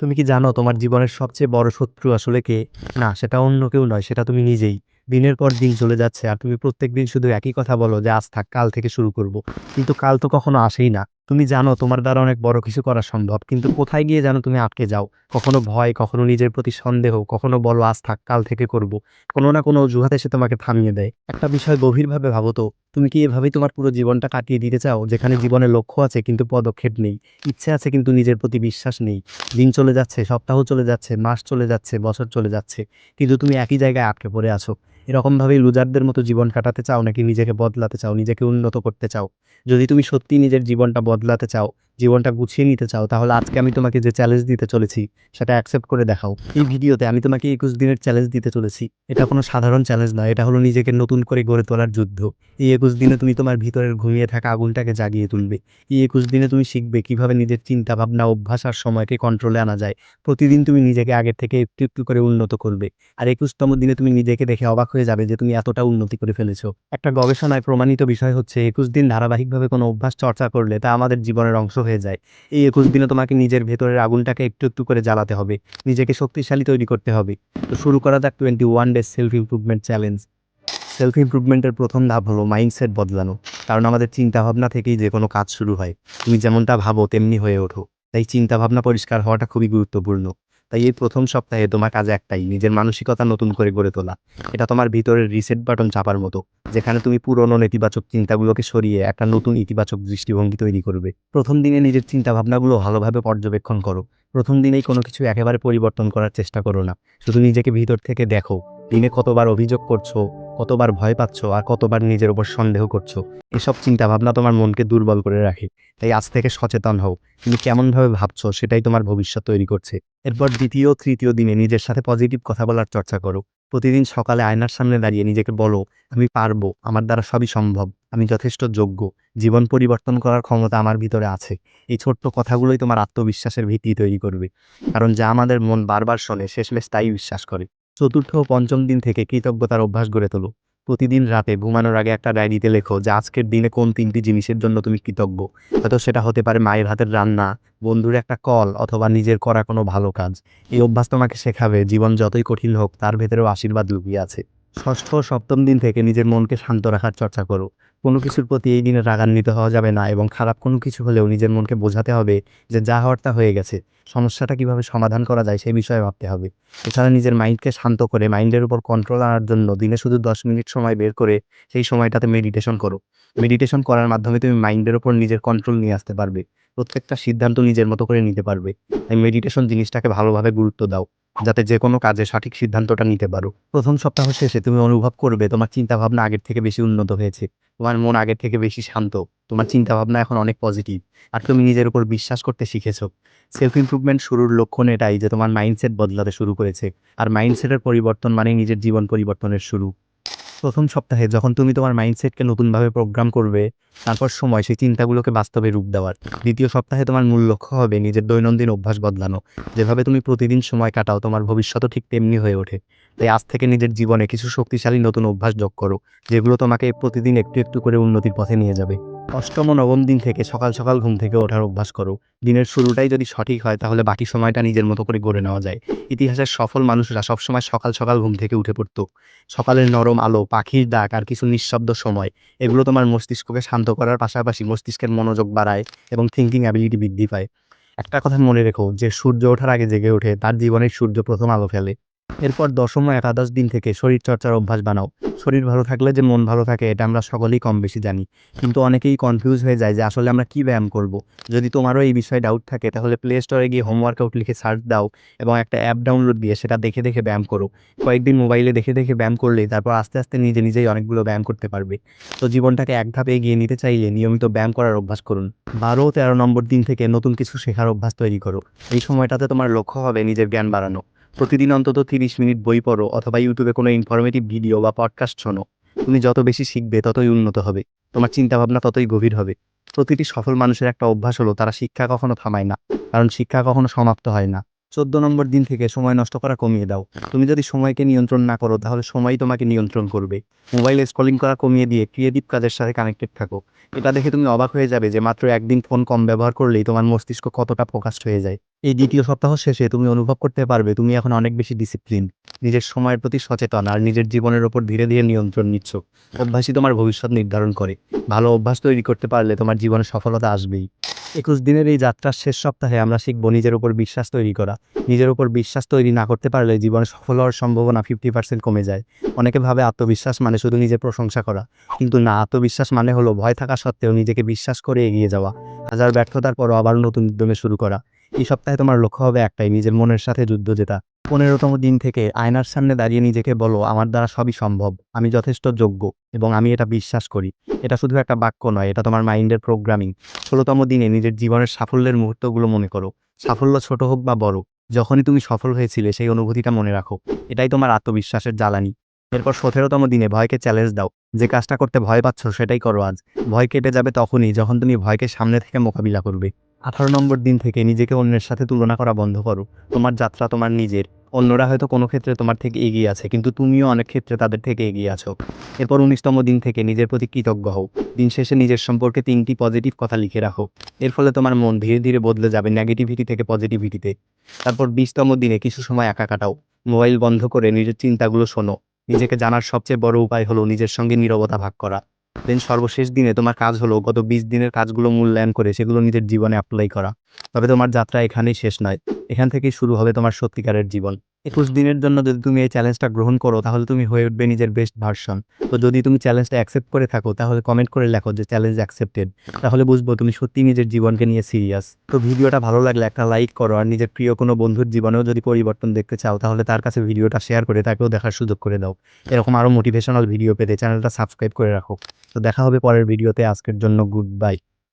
তুমি কি জানো তোমার জীবনের সবচেয়ে বড় শত্রু আসলে কে? না, সেটা অন্য কেউ নয়, সেটা তুমি নিজেই। দিনের পর দিন চলে যাচ্ছে আর তুমি প্রত্যেক দিন শুধু একই কথা বলো যে আজ থাক, কাল থেকে শুরু করব। কিন্তু কাল তো কখনো আসেই না। তুমি জানো তোমার দ্বারা অনেক বড় কিছু করা সম্ভব, কিন্তু কোথায় গিয়ে জানো তুমি আটকে যাও। কখনো ভয়, কখনো নিজের প্রতি সন্দেহ, কখনো বলো আজ থাক, কাল থেকে করব। কোনো না কোনো অজুহাত এসে তোমাকে থামিয়ে দেয়। একটা বিষয় গভীরভাবে ভাবো তো, তুমি কি এভাবেই তোমার পুরো জীবনটা কাটিয়ে দিতে চাও? যেখানে জীবনের লক্ষ্য আছে কিন্তু পদক্ষেপ নেই, ইচ্ছে আছে কিন্তু নিজের প্রতি বিশ্বাস নেই। দিন চলে যাচ্ছে, সপ্তাহ চলে যাচ্ছে, মাস চলে যাচ্ছে, বছর চলে যাচ্ছে। কিন্তু তুমি একই জায়গায় আটকে পড়ে আছো। এরকমভাবেই লুজারদের মতো জীবন কাটাতে চাও নাকি নিজেকে বদলাতে চাও, নিজেকে উন্নত করতে চাও? যদি তুমি সত্যি নিজের জীবনটা বদলাতে চাও, জীবনটা গুছিয়ে নিতে চাও, তাহলে আজকে আমি তোমাকে যে চ্যালেঞ্জ দিতে চলেছি, সেটা অ্যাকসেপ্ট করে দেখাও। এই ভিডিওতে আমি তোমাকে ২১ দিনের চ্যালেঞ্জ দিতে চলেছি। এটা কোনো সাধারণ চ্যালেঞ্জ নয়, এটা হলো নিজেকে নতুন করে গড়ে তোলার যুদ্ধ। এই ২১ দিনে তুমি তোমার ভিতরের ঘুমিয়ে থাকা আগুনটাকে জাগিয়ে তুলবে। এই ২১ দিনে তুমি শিখবে কীভাবে নিজের চিন্তাভাবনা, অভ্যাস আর সময়কে কন্ট্রোলে আনা যায়। প্রতিদিন তুমি নিজেকে আগের থেকে একটু, একটু করে উন্নত করবে। আর একুশতম দিনে তুমি নিজেকে দেখে অবাক হয়ে যাবে যে তুমি এতটা উন্নতি করে ফেলেছো। একটা গবেষণায় প্রমাণিত বিষয় হচ্ছে ২১ দিন ধারাবাহিকভাবে কোনো অভ্যাস চর্চা করলে তা আমাদের জীবনের অংশ হয়ে যায়। এই ২১ দিনে তোমাকে নিজের ভেতরের আগুনটাকে একটু, একটু করে জ্বালাতে হবে। নিজেকে শক্তিশালী তৈরি করতে হবে। তো শুরু করা যাক twenty one day self improvement challenge. Self ইমপ্রুভমেন্টের প্রথম ধাপ হলো মাইন্ডসেট বদলানো। কারণ আমাদের চিন্তাভাবনা থেকেই যে কোনো কাজ শুরু হয়। তুমি যেমনটা ভাবো তেমনি হয়ে ওঠো। তাই চিন্তাভাবনা পরিষ্কার হওয়াটা খুবই গুরুত্বপূর্ণ। তাই এই প্রথম সপ্তাহে তোমার কাজ একটাই, নিজের মানসিকতা নতুন করে গড়ে তোলা। এটা তোমার ভিতরের রিসেট বাটন চাপার মতো, যেখানে তুমি পুরনো নেতিবাচক চিন্তাগুলোকে সরিয়ে একটা নতুন ইতিবাচক দৃষ্টিভঙ্গি তৈরি করবে। প্রথম দিনে নিজের চিন্তাভাবনাগুলো ভালোভাবে পর্যবেক্ষণ করো। প্রথম দিনেই কোনো কিছু একেবারে পরিবর্তন করার চেষ্টা করো না। শুধু নিজেকে ভিতর থেকে দেখো, দিনে কতবার অভিযোগ করছ, কতবার ভয় পাচ্ছ আর কতবার নিজের উপর সন্দেহ করছ। এসব চিন্তাভাবনা তোমার মনকে দুর্বল করে রাখে। তাই আজ থেকে সচেতন হও। তুমি কেমনভাবে ভাবছ সেটাই তোমার ভবিষ্যৎ তৈরি করছে। এরপর দ্বিতীয়, তৃতীয় দিনে নিজের সাথে পজিটিভ কথা বলার চর্চা করো। প্রতিদিন সকালে আয়নার সামনে দাঁড়িয়ে নিজেকে বলো, আমি পারব, আমার দ্বারা সবই সম্ভব, আমি যথেষ্ট যোগ্য, জীবন পরিবর্তন করার ক্ষমতা আমার ভিতরে আছে। এই ছোট্ট কথাগুলোই তোমার আত্মবিশ্বাসের ভিত্তি তৈরি করবে। কারণ যা আমাদের মন বারবার শোনে শেষমেশ তাই বিশ্বাস করে। চতুর্থ ও পঞ্চম দিন থেকে কৃতজ্ঞতার অভ্যাস গড়ে তোলো। প্রতিদিন রাতে ঘুমানোর আগে একটা ডায়েরিতে লেখো যে আজকের দিনে কোন তিনটি জিনিসের জন্য তুমি কৃতজ্ঞ। হয়তো সেটা হতে পারে মায়ের হাতের রান্না, বন্ধুর একটা কল অথবা নিজের করা কোনো ভালো কাজ। এই অভ্যাস তোমাকে শেখাবে জীবন যতই কঠিন হোক তার ভেতরেও আশীর্বাদ লুকিয়ে আছে। ষষ্ঠ সপ্তম দিন থেকে নিজের মনকে শান্ত রাখার চর্চা করো। কোনো কিছুর প্রতি এই দিনে রাগান্বিত হওয়া যাবে না এবং খারাপ কোনো কিছু হলেও নিজের মনকে বোঝাতে হবে যে যা হওয়ার তা হয়ে গেছে। সমস্যাটা কীভাবে সমাধান করা যায় সেই বিষয়ে ভাবতে হবে। এছাড়া নিজের মাইন্ডকে শান্ত করে মাইন্ডের উপর কন্ট্রোল আনার জন্য দিনে শুধু ১০ মিনিট সময় বের করে সেই সময়টাতে মেডিটেশন করো। মেডিটেশন করার মাধ্যমে তুমি মাইন্ডের উপর নিজের কন্ট্রোল নিয়ে আসতে পারবে। প্রত্যেকটা সিদ্ধান্ত নিজের মতো করে নিতে পারবে। তাই মেডিটেশন জিনিসটাকে ভালোভাবে গুরুত্ব দাও। যাতে যে কোনো কাজে সঠিক সিদ্ধান্তটা নিতে পারো। প্রথম সপ্তাহ শেষে তুমি অনুভব করবে তোমার চিন্তাভাবনা আগের থেকে বেশি উন্নত হয়েছে। তোমার মন আগের থেকে বেশি শান্ত। তোমার চিন্তাভাবনা এখন অনেক পজিটিভ। আর তুমি নিজের উপর বিশ্বাস করতে শিখেছো। সেলফ ইম্প্রুভমেন্ট শুরুর লক্ষণ এটাই যে তোমার মাইন্ডসেট বদলাতে শুরু করেছে। আর মাইন্ডসেটের পরিবর্তন মানে নিজের জীবন পরিবর্তনের শুরু। প্রথম সপ্তাহে যখন তুমি তোমার মাইন্ডসেটকে নতুনভাবে প্রোগ্রাম করবে, তারপর সময় সেই চিন্তাগুলোকে বাস্তবে রূপ দেওয়ার। দ্বিতীয় সপ্তাহে তোমার মূল লক্ষ্য হবে নিজের দৈনন্দিন অভ্যাস বদলানো। যেভাবে তুমি প্রতিদিন সময় কাটাও তোমার ভবিষ্যৎও ঠিক তেমনি হয়ে ওঠে। তাই আজ থেকে নিজের জীবনে কিছু শক্তিশালী নতুন অভ্যাস যোগ করো, যেগুলো তোমাকে প্রতিদিন একটু, একটু করে উন্নতির পথে নিয়ে যাবে। অষ্টম নবম দিন থেকে সকাল, সকাল ঘুম থেকে ওঠার অভ্যাস করো। দিনের শুরুটাই যদি সঠিক হয় তাহলে বাকি সময়টা নিজের মতো করে গড়ে নেওয়া যায়। ইতিহাসের সফল মানুষরা সবসময় সকাল, সকাল ঘুম থেকে উঠে পড়তো সকালের নরম আলো, পাখির ডাক আর কিছু নিঃশব্দ সময়, এগুলো তোমার মস্তিষ্ককে শান্ত করার পাশাপাশি মস্তিষ্কের মনোযোগ বাড়ায় এবং থিঙ্কিং অ্যাবিলিটি বৃদ্ধি পায়। একটা কথা মনে রেখো যে সূর্য ওঠার আগে জেগে ওঠে তার জীবনে সূর্য প্রথম আলো ফেলে। এরপর দশম ও একাদশ দিন থেকে শরীরচর্চার অভ্যাস বানাও। শরীর ভালো থাকলে যে মন ভালো থাকে এটা আমরা সকলেই কম বেশি জানি। কিন্তু অনেকেই কনফিউজ হয়ে যায় যে আসলে আমরা কী ব্যায়াম করব। যদি তোমারও এই বিষয়ে ডাউট থাকে তাহলে প্লে স্টোরে গিয়ে হোম ওয়ার্কআউট লিখে সার্চ দাও এবং একটা অ্যাপ ডাউনলোড দিয়ে সেটা দেখে, দেখে ব্যায়াম করো। কয়েকদিন মোবাইলে দেখে, দেখে ব্যায়াম করলেই তারপর আস্তে, আস্তে নিজে নিজেই অনেকগুলো ব্যায়াম করতে পারবে। তো জীবনটাকে এক ধাপ এগিয়ে নিতে চাইলে নিয়মিত ব্যায়াম করার অভ্যাস করুন। বারো তেরো নম্বর দিন থেকে নতুন কিছু শেখার অভ্যাস তৈরি করো। এই সময়টাতে তোমার লক্ষ্য হবে নিজের জ্ঞান বাড়ানো। প্রতিদিন অন্তত ৩০ মিনিট বই পড়ো অথবা ইউটিউবে কোনো ইনফরমেটিভ ভিডিও বা পডকাস্ট শোনো। তুমি যত বেশি শিখবে, ততই উন্নত হবে। তোমার চিন্তাভাবনা ততই গভীর হবে। প্রতিটি সফল মানুষের একটা অভ্যাস হলো, তারা শিক্ষা কখনো থামায় না। কারণ শিক্ষা কখনো সমাপ্ত হয় না। ১৪ নম্বর দিন থেকে সময় নষ্ট করা কমিয়ে দাও। তুমি যদি সময়কে নিয়ন্ত্রণ না করো, তাহলে সময়ই তোমাকে নিয়ন্ত্রণ করবে। মোবাইলে স্ক্রলিং করা কমিয়ে দিয়ে ক্রিয়েটিভ কাজের সাথে কানেক্টেড থাকো। এটা দেখে তুমি অবাক হয়ে যাবে যে মাত্র একদিন ফোন কম ব্যবহার করলেই তোমার মস্তিষ্ক কতটা ফোকাসড হয়ে যায়। এই দ্বিতীয় সপ্তাহ শেষে তুমি অনুভব করতে পারবে তুমি এখন অনেক বেশি ডিসিপ্লিন নিজের সময়ের প্রতি সচেতন আর নিজের জীবনের ওপর ধীরে ধীরে নিয়ন্ত্রণ নিচ্ছ। অভ্যাসই তোমার ভবিষ্যৎ নির্ধারণ করে। ভালো অভ্যাস তৈরি করতে পারলে তোমার জীবনে সফলতা আসবেই। একুশ দিনের এই যাত্রার শেষ সপ্তাহে আমরা শিখব নিজের উপর বিশ্বাস তৈরি করা। নিজের উপর বিশ্বাস তৈরি না করতে পারলে জীবনে সফল হওয়ার সম্ভাবনা ফিফটি পার্সেন্ট কমে যায়। অনেকে ভাবে আত্মবিশ্বাস মানে শুধু নিজের প্রশংসা করা। কিন্তু না, আত্মবিশ্বাস মানে হলো ভয় থাকা সত্ত্বেও নিজেকে বিশ্বাস করে এগিয়ে যাওয়া। হাজার ব্যর্থতার পরও আবার নতুন উদ্যমে শুরু করা। এই সপ্তাহে তোমার লক্ষ্য হবে একটাই, নিজের মনের সাথে যুদ্ধ জেতা। পনেরোতম দিন থেকে আয়নার সামনে দাঁড়িয়ে নিজেকে বলো, আমার দ্বারা সবই সম্ভব। আমি যথেষ্ট যোগ্য এবং আমি এটা বিশ্বাস করি। এটা শুধু একটা বাক্য নয়, এটা তোমার মাইন্ডের প্রোগ্রামিং। ষোলোতম দিনে নিজের জীবনের সাফল্যের মুহূর্তগুলো মনে করো। সাফল্য ছোট হোক বা বড়, যখনই তুমি সফল হয়েছিলে সেই অনুভূতিটা মনে রাখো। এটাই তোমার আত্মবিশ্বাসের জ্বালানি। এরপর সতেরোতম দিনে ভয়কে চ্যালেঞ্জ দাও। যে কাজটা করতে ভয় পাচ্ছ সেটাই করো আজ। ভয় কেটে যাবে তখনই, যখন তুমি ভয়কে সামনে থেকে মোকাবিলা করবে। আঠারো নম্বর দিন থেকে নিজেকে অন্যের সাথে তুলনা করা বন্ধ করো। তোমার যাত্রা তোমার নিজের। অন্যরা হয়তো কোনো ক্ষেত্রে তোমার থেকে এগিয়ে আছে, কিন্তু তুমিও অনেক ক্ষেত্রে তাদের থেকে এগিয়ে আছো। এরপর উনিশতম দিন থেকে নিজের প্রতি কৃতজ্ঞ হও। দিন শেষে নিজের সম্পর্কে তিনটি পজিটিভ কথা লিখে রাখো। এর ফলে তোমার মন ধীরে ধীরে বদলে যাবে নেগেটিভিটি থেকে পজিটিভিটিতে তারপর বিশতম দিনে কিছু সময় একা কাটাও। মোবাইল বন্ধ করে নিজের চিন্তাগুলো শোনো। নিজেকে জানার সবচেয়ে বড় উপায় হলো নিজের সঙ্গে নীরবতা ভাগ করা। দেন সর্বশেষ দিনে তোমার কাজ হলো গত বিশ দিনের কাজগুলো মূল্যায়ন করে সেগুলো নিজের জীবনে অ্যাপ্লাই করা। তবে তোমার যাত্রা এখানেই শেষ নয়। এখান থেকেই শুরু হবে তোমার সত্যিকারের জীবন। একুশ দিনের জন্য যদি তুমি এই চ্যালেঞ্জটা গ্রহণ করো, তাহলে তুমি হয়ে উঠবে নিজের বেস্ট ভার্সন তো যদি তুমি চ্যালেঞ্জটা অ্যাকসেপ্ট করে থাকো, তাহলে কমেন্ট করে লেখো যে চ্যালেঞ্জ অ্যাকসেপ্টেড তাহলে বুঝব তুমি সত্যি নিজের জীবনকে নিয়ে সিরিয়াস তো ভিডিওটা ভালো লাগলে একটা লাইক করো, আর নিজের প্রিয় কোনো বন্ধুর জীবনেও যদি পরিবর্তন দেখতে চাও, তাহলে তার কাছে ভিডিওটা শেয়ার করে তাকেও দেখার সুযোগ করে দাও। এরকম আরও মোটিভেশনাল ভিডিও পেতে চ্যানেলটা সাবস্ক্রাইব করে রাখো। তো দেখা হবে পরের ভিডিওতে আজকের জন্য গুড বাই